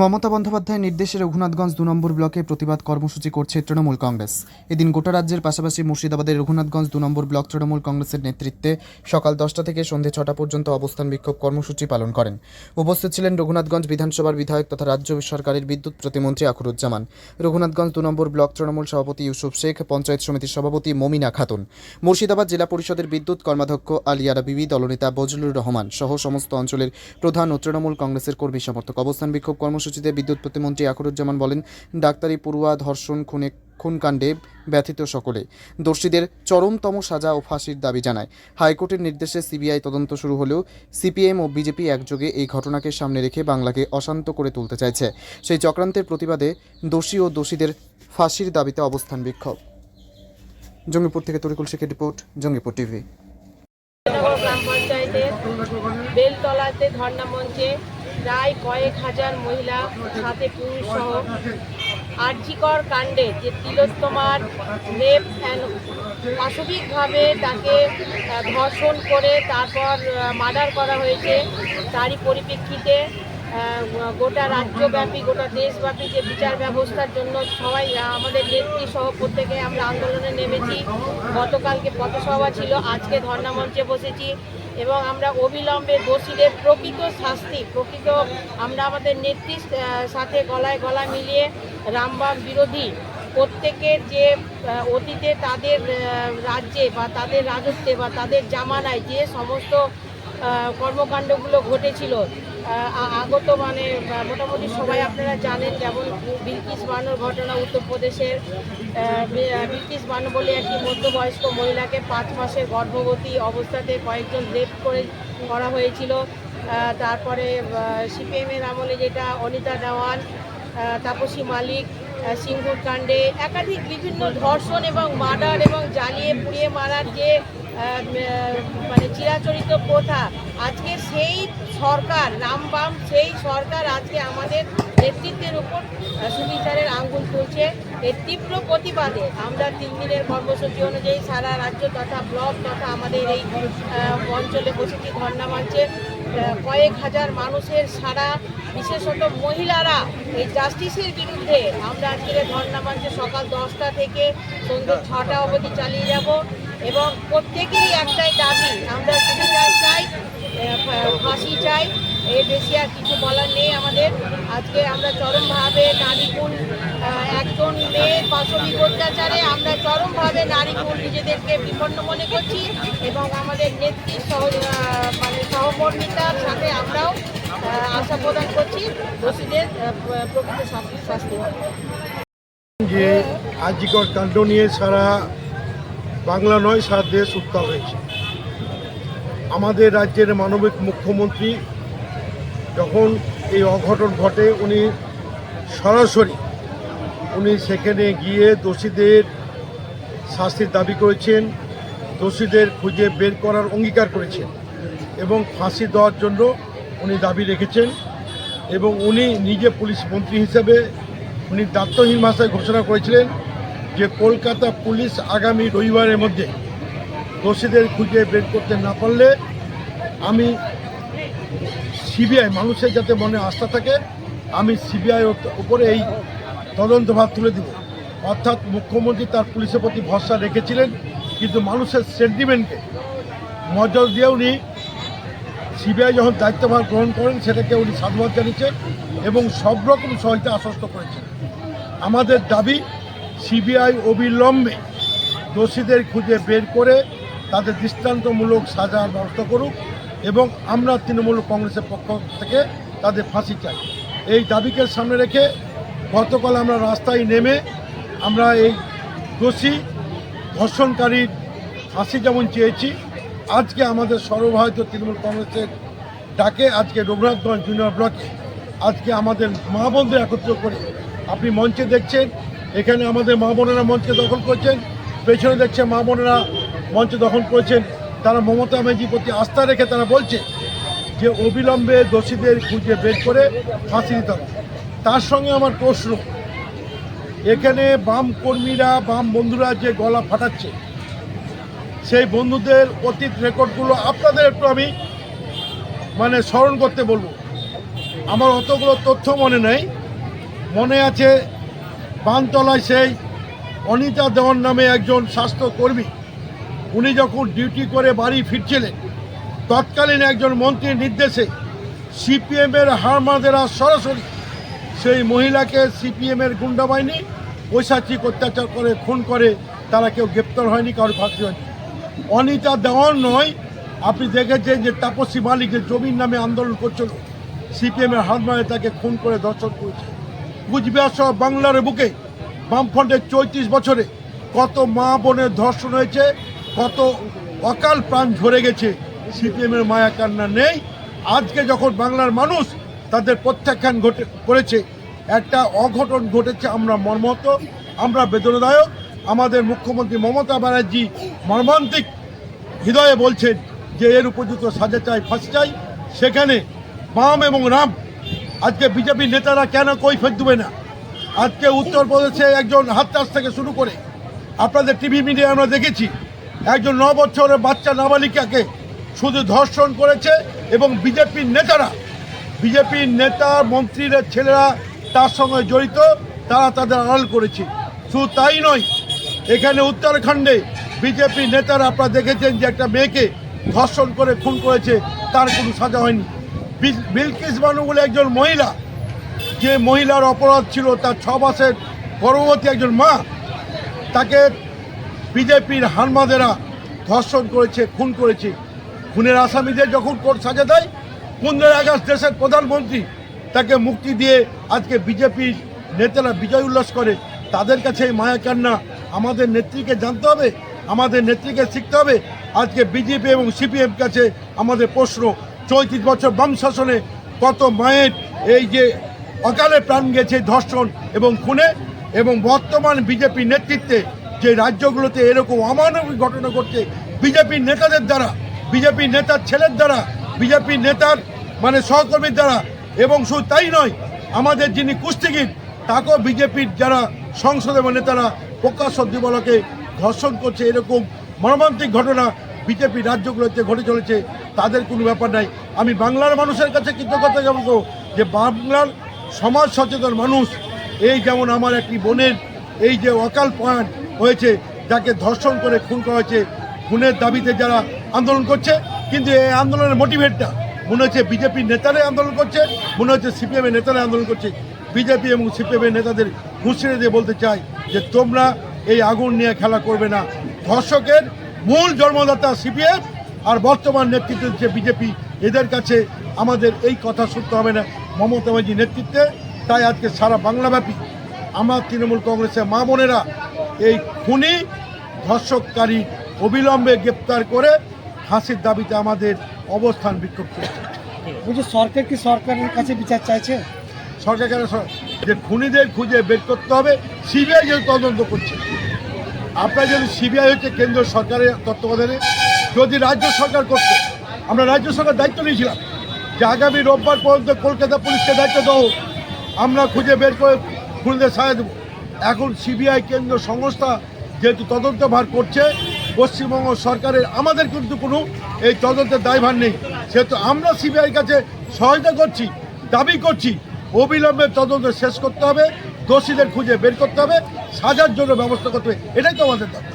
মমতা বন্দ্যোপাধ্যায়ের নির্দেশে রঘুনাথগঞ্জ দু নম্বর ব্লকে প্রতিবাদ কর্মসূচি করছে তৃণমূল কংগ্রেস। এদিন গোটা রাজ্যের পাশাপাশি মুর্শিদাবাদের রঘুনাথগঞ্জ দু নম্বর ব্লক তৃণমূল কংগ্রেসের নেতৃত্বে সকাল দশটা থেকে সন্ধে ছটা পর্যন্ত অবস্থান বিক্ষোভ কর্মসূচি পালন করেন। উপস্থিত ছিলেন রঘুনাথগঞ্জ বিধানসভার বিধায়ক তথা রাজ্য সরকারের বিদ্যুৎ প্রতিমন্ত্রী আখরুজ্জামান। রঘুনাথগঞ্জ দু নম্বর ব্লক তৃণমূল সভাপতি ইউসুফ শেখ, পঞ্চায়েত সমিতির সভাপতি মমিনা খাতুন। মুর্শিদাবাদ জেলা পরিষদের বিদ্যুৎ কর্মাধ্যক্ষ আলিয়ারা বিবি, দলনেতা বজলুর রহমান সহ সমস্ত অঞ্চলের প্রধান ও তৃণমূল কংগ্রেসের কর্মী সমর্থক অবস্থান বিক্ষোভ কর্মসূচিতে বিদ্যুৎ প্রতিমন্ত্রী আখরুজ্জামান বলেন, ডাক্তারি পড়ুয়া, ধর্ষণ, খুনে, খুনকাণ্ডে ব্যথিত সকলে। দোষীদের চরমতম সাজা ও ফাঁসির দাবি জানায়। হাইকোর্টের নির্দেশে সিবিআই তদন্ত শুরু হলেও সিপিএম ও বিজেপি একযোগে এই ঘটনাকে সামনে রেখে বাংলাকে অশান্ত করে তুলতে চাইছে। সেই চক্রান্তের প্রতিবাদে দোষী ও দোষীদের ফাঁসির দাবিতে অবস্থান বিক্ষোভ। জঙ্গিপুর থেকে তরিকুল শেখের রিপোর্ট, জঙ্গিপুর টিভি। বেলতলাতে ধর্ণা মঞ্চে প্রায় কয়েক হাজার মহিলা, সাথে পুরুষ সহ আর্জিকর কাণ্ডে যে তিলোত্তমার রেপ অ্যান্ড পাশবিকভাবে তাকে ধর্ষণ করে তারপর মার্ডার করা হয়েছে, তারই পরিপ্রেক্ষিতে গোটা রাজ্যব্যাপী, গোটা দেশব্যাপী যে বিচার ব্যবস্থার জন্য সবাই আমাদের নেত্রী সহ প্রত্যেকে আমরা আন্দোলনে নেমেছি। গতকালকে পথসভা ছিল, আজকে ধর্ণা মঞ্চে বসেছি এবং আমরা অবিলম্বে দোষীদের প্রকৃত শাস্তি, প্রকৃত আমরা আমাদের নেত্রীর সাথে গলায় গলা মিলিয়ে রামবাম বিরোধী প্রত্যেকের যে অতীতে তাদের রাজ্যে বা তাদের রাজত্বে বা তাদের জামানায় যে সমস্ত কর্মকাণ্ডগুলো ঘটেছিল আগত মানে মোটামুটি সবাই আপনারা জানেন যেমন বিলকিস বানুর ঘটনা উত্তরপ্রদেশের বিলকিস বানু বলে একটি মধ্যবয়স্ক মহিলাকে পাঁচ মাসের গর্ভবতী অবস্থাতে কয়েকজন রেপ করে, করা হয়েছিল। তারপরে সিপিএমের আমলে যেটা অনিতা দেওয়ান তাপসী মালিক সিঙ্গুর কাণ্ডে একাধিক বিভিন্ন ধর্ষণ এবং মার্ডার এবং জ্বালিয়ে পুড়িয়ে মারার যে মানে চিরাচরিত প্রথা। আজকে সেই সরকার রামবাম সেই সরকার আজকে আমাদের নেতৃত্বের উপর সুবিচারের আঙ্গুল তুলছে। এর তীব্র প্রতিবাদে আমরা তিন দিনের কর্মসূচি অনুযায়ী সারা রাজ্য তথা ব্লক তথা আমাদের এই অঞ্চলে বসেছি, ধর্ণা মঞ্চে কয়েক হাজার মানুষের সারা, বিশেষত মহিলারা এই জাস্টিসের বিরুদ্ধে আমরা আজকের এই ধর্ণা মঞ্চে সকাল দশটা থেকে সন্ধ্যে ছটা অবধি চালিয়ে যাব। এবং প্রত্যেকেরই একটাই দাবি, আমরা সুবিচার চাই ফাঁসি চাই এর বেশি আর কিছু বলার নেই আমাদের। আজকে আমরা চরমভাবে নারীকুল একজন মেয়ে পাশবিক অত্যাচারে আমরা চরমভাবে নারীকুল নিজেদেরকে বিপন্ন মনে করছি এবং আমাদের নেত্রী সহ মানে সহকর্মিতার সাথে আমরাও আশা প্রদান করছি দোষীদের প্রকৃত শাস্তি শাস্তি যে আজিকর কাণ্ড নিয়ে সারা বাংলা নয় সারা দেশ উত্তাল হয়েছে। আমাদের রাজ্যের মানবিক মুখ্যমন্ত্রী যখন এই অঘটন ঘটে, উনি সরাসরি উনি সেখানে গিয়ে দোষীদের শাস্তির দাবি করেছেন, দোষীদের খুঁজে বের করার অঙ্গীকার করেছেন এবং ফাঁসি দেওয়ার জন্য উনি দাবি রেখেছেন এবং উনি নিজে পুলিশ মন্ত্রী হিসেবে উনি দায়িত্বহীন ভাষায় ঘোষণা করেছিলেন যে কলকাতা পুলিশ আগামী রবিবারের মধ্যে দোষীদের খুঁজে বের করতে না পারলে আমি সিবিআই, মানুষের যাতে মনে আস্থা থাকে, আমি সিবিআই উপরে এই তদন্তভার তুলে দেব। অর্থাৎ মুখ্যমন্ত্রী তার পুলিশের প্রতি ভরসা রেখেছিলেন, কিন্তু মানুষের সেন্টিমেন্টকে নজর দিয়ে উনি সিবিআই যখন দায়িত্বভার গ্রহণ করেন, সেটাকে উনি সাধুবাদ জানিয়েছেন এবং সব রকম সহায়তা আশ্বস্ত করেছেন। আমাদের দাবি সিবিআই অবিলম্বে দোষীদের খুঁজে বের করে তাদের দৃষ্টান্তমূলক সাজার ব্যবস্থা করুক এবং আমরা তৃণমূল কংগ্রেসের পক্ষ থেকে তাদের ফাঁসি চাই। এই দাবিকে সামনে রেখে গতকাল আমরা রাস্তায় নেমে আমরা এই দোষী ধর্ষণকারীর ফাঁসি যেমন চেয়েছি, আজকে আমাদের সর্বভারতীয় তৃণমূল কংগ্রেসের ডাকে আজকে রঘুনাথগঞ্জ জুনিয়র ব্লকে আজকে আমাদের মা বোনদের একত্র করে আপনি মঞ্চে দেখছেন এখানে আমাদের মা বোনেরা মঞ্চে দখল করছেন, পেছনে দেখছে মা বোনেরা মঞ্চ দখল করেছেন। তারা মমতা ব্যানার্জির প্রতি আস্থা রেখে তারা বলছে যে, অবিলম্বে দোষীদের খুঁজে বের করে ফাঁসি দিতে হবে। তার সঙ্গে আমার প্রশ্ন, এখানে বাম কর্মীরা, বাম বন্ধুরা যে গলা ফাটাচ্ছে, সেই বন্ধুদের অতীত রেকর্ডগুলো আপনাদের একটু আমি মানে স্মরণ করতে বলব। আমার অতগুলো তথ্য মনে নেই। মনে আছে বানতলায় সেই অনিতা দেওয়ান নামে একজন স্বাস্থ্যকর্মী। উনি যখন ডিউটি করে বাড়ি ফিরছিলেন, তৎকালীন একজন মন্ত্রীর নির্দেশে সিপিএমের হারমাদেরা সরাসরি সেই মহিলাকে সিপিএমের গুন্ডা বাহিনী পৈশাচিক অত্যাচার করে, খুন করে, তারা কেউ গ্রেপ্তার হয়নি কারোর ফাঁসি হয়নি। অনিতা দেওয়ান নয়, আপনি দেখেছেন যে তাপসী মালিকের জমির নামে আন্দোলন করছিল। সিপিএমের হাত মারে তাকে খুন করে দর্শন করেছে। কুচবিহার সহ বাংলার বুকে। বামফ্রন্টের চৌত্রিশ বছরে কত মা বোনের ধর্ষণ হয়েছে, কত অকাল প্রাণ ঝরে গেছে, সিপিএমের মায়া কান্না নেই। আজকে যখন বাংলার মানুষ তাদের প্রত্যাখ্যান ঘটে, করেছে, একটা অঘটন ঘটেছে আমরা মর্মত আমরা বেদনাদায়ক। আমাদের মুখ্যমন্ত্রী মমতা ব্যানার্জি মর্মান্তিক হৃদয়ে বলছেন যে, এর উপযুক্ত সাজা চাই, ফাঁসি চাই। সেখানে বাম এবং রাম আজকে বিজেপির নেতারা কেন কই কৈফিয়ত দেবে না? আজকে উত্তরপ্রদেশে একজন হাতটাস থেকে শুরু করে আপনাদের টিভি মিডিয়ায় আমরা দেখেছি, একজন ন বছরের বাচ্চা নাবালিকাকে শুধু ধর্ষণ করেছে এবং বিজেপির নেতারা বিজেপির নেতা, মন্ত্রীরা, ছেলেরা তার সঙ্গে জড়িত, তারা তাদের আড়াল করেছে। শুধু তাই নয়, এখানে উত্তরাখণ্ডে বিজেপি নেতারা আপনারা দেখেছেন যে একটা মেয়েকে ধর্ষণ করে খুন করেছে, তার কোনো সাজা হয়নি। বিলকিস বানু বলে একজন মহিলা, যে মহিলার অপরাধ ছিল তার ছ মাসের গর্ভবতী একজন মা, তাকে বিজেপির হানমাদেরা ধর্ষণ করেছে, খুন করেছে। খুনের আসামিদের যখন কোর্ট সাজা দেয়, পনেরোই আগস্ট দেশের প্রধানমন্ত্রী তাকে মুক্তি দিয়ে আজকে বিজেপির নেতারা বিজয় উল্লাস করে। তাদের কাছে এই মায়া কান্না আমাদের নেত্রীকে জানতে হবে, আমাদের নেত্রীকে শিখতে হবে। আজকে বিজেপি এবং সিপিএম কাছে আমাদের প্রশ্ন চৌত্রিশ বছর বাম শাসনে কত মায়ের এই যে অকালে প্রাণ গেছে ধর্ষণ এবং খুনে এবং বর্তমান বিজেপি নেতৃত্বে যে রাজ্যগুলোতে এরকম অমানবিক ঘটনা ঘটছে বিজেপির নেতাদের দ্বারা বিজেপির নেতার ছেলের দ্বারা বিজেপির নেতার মানে সহকর্মীর দ্বারা, এবং শুধু তাই নয়, আমাদের যিনি কুস্তিগির, তাকেও বিজেপির যারা সংসদে বা নেতারা প্রকাশ্য দিবলকে ধর্ষণ করছে, এরকম মর্মান্তিক ঘটনা বিজেপি রাজ্যগুলোতে ঘটে চলেছে, তাদের কোনো ব্যাপার নাই। আমি বাংলার মানুষের কাছে কৃতজ্ঞতা জানাব যে বাংলার সমাজ সচেতন মানুষ, এই যেমন আমার একটি বোনের, এই যে অকাল পয়েন্ট হয়েছে, যাকে ধর্ষণ করে খুন করা হয়েছে, খুনের দাবিতে যারা আন্দোলন করছে, কিন্তু এই আন্দোলনের মোটিভেটটা মনে হচ্ছে বিজেপির নেতারাই আন্দোলন করছে, মনে হচ্ছে সিপিএমের নেতারাই আন্দোলন করছে। বিজেপি এবং সিপিএমের নেতাদের হুঁশিয়ারি দিয়ে বলতে চাই যে তোমরা এই আগুন নিয়ে খেলা করবে না। ধর্ষকের মূল জন্মদাতা সিপিএম আর বর্তমান নেতৃত্ব যে বিজেপি এদের কাছে আমাদের এই কথা শুনতে হবে না মমতা ব্যানার্জির নেতৃত্বে। তাই আজকে সারা বাংলাব্যাপী আমার তৃণমূল কংগ্রেসের মা বোনেরা এই খুনি ধর্ষককারী অবিলম্বে গ্রেপ্তার করে ফাঁসির দাবিতে আমাদের অবস্থান বিক্ষোভ চলছে বলছি সরকার কি সরকারের কাছে বিচার চাইছে? সরকার যে খুনিদের খুঁজে বের করতে হবে সিবিআই যে তদন্ত করছে। আপনার যদি সিবিআই হচ্ছে কেন্দ্র সরকারের তত্ত্বাবধানে যদি রাজ্য সরকার করতো, আমরা রাজ্য সরকার দায়িত্ব নিয়েছিলাম যে আগামী রোববার পর্যন্ত কলকাতা পুলিশকে দায়িত্ব দেবো আমরা খুঁজে বের করে খুনিদের সাজা দেবো। এখন সিবিআই কেন্দ্র সংস্থা যেহেতু তদন্ত ভার করছে, পশ্চিমবঙ্গ সরকারের আমাদের কিন্তু কোনো এই তদন্তের দায়ভার নেই। সেহেতু আমরা সিবিআই কাছে সহায়তা করছি, দাবি করছি, অবিলম্বে তদন্ত শেষ করতে হবে, দোষীদের খুঁজে বের করতে হবে। সাজার জন্য ব্যবস্থা করতে হবে। এটাই তো আমাদের দাবি